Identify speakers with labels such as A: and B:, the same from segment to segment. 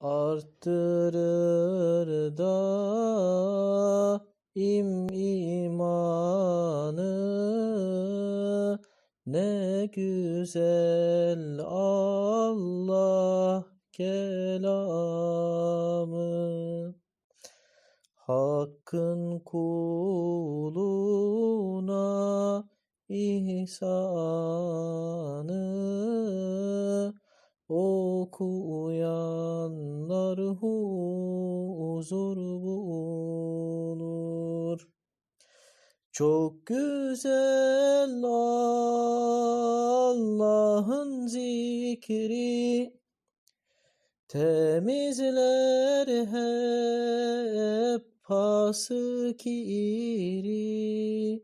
A: arttırır daim imanı. Ne güzel Allah kelamı. Hakkın kuluna ihsanı. Okuyanlar huzur bulur. Çok güzel Allah'ın zikri. Temizler hep pası kiri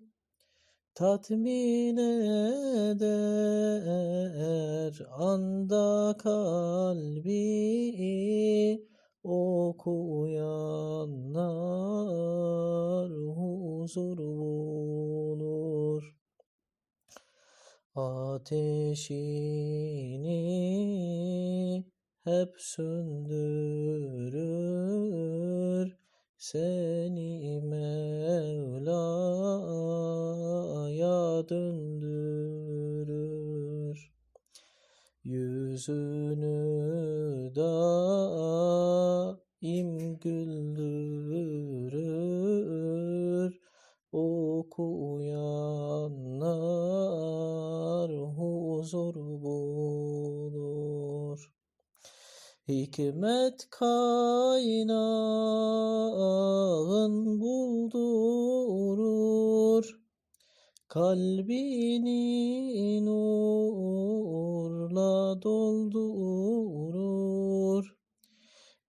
A: tatmin eder anda kalbi huzur bulur. Ateşini hep söndürür seni Mevla'ya döndürür. Yüzünü daim güldürür. Okuyanlar huzur bulur. Hikmet kaynağın buldurur. Kalbini nurla doldurur.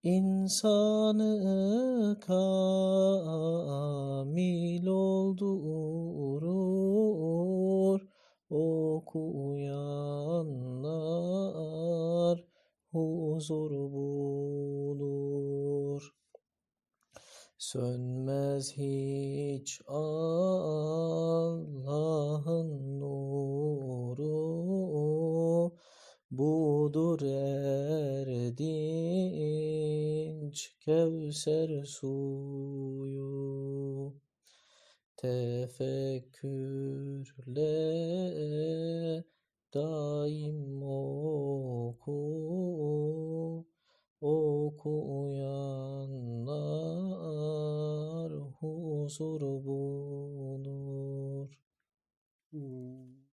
A: İnsanı kamil huzur bulur. Sönmez hiç Allah'ın nuru. Budur erdinç Kevser suyu. Tefekkürle daim oku قصوره